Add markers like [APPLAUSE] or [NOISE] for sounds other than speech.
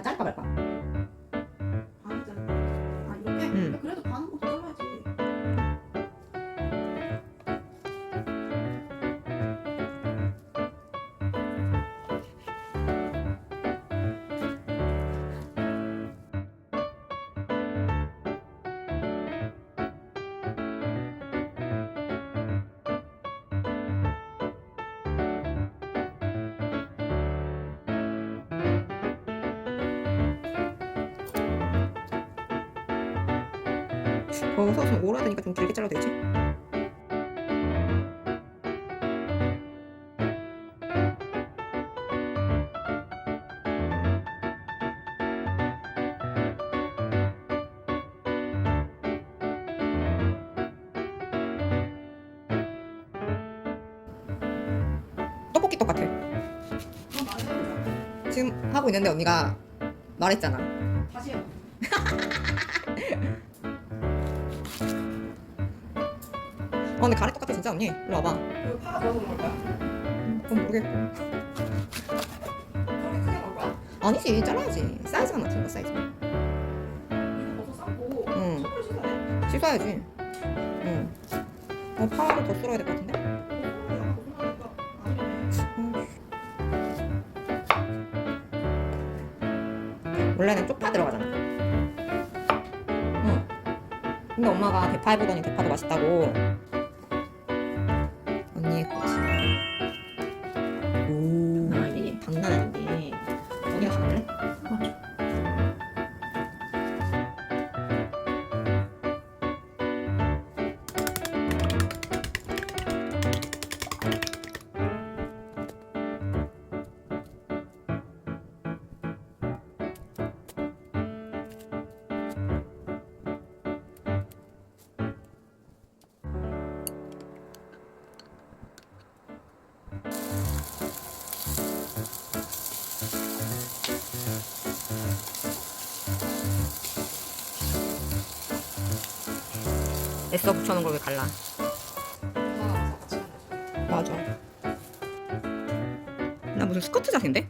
干巴巴。 거기서 좀 오라되니까 좀 길게 잘라도 되지? 떡볶이 똑 같아. 그럼 말해보자. 지금 하고 있는데 언니가 말했잖아. 다시 해 [LAUGHS] 봐. 어, 근데 가래 똑같아 진짜 언니. 일로 와봐. 그 파가 들어오는 걸까요? 그건 모르겠고. 그렇게 크게 넣을 거야? 아니지 잘라야지. 사이즈가 맞춘 거 사이즈. 이거 벗어 삶고 응. 씻어야? 씻어야지. 응. 어 파를 더 썰어야 될 것 같은데? 원래는 쪽파 들어가잖아. 응. 근데 엄마가 대파 해보더니 대파도 맛있다고. 언니의 거지. 오. 애써 붙여놓은 걸 왜 갈라? 거죠. 맞아. 나 무슨 스커트 자세인데?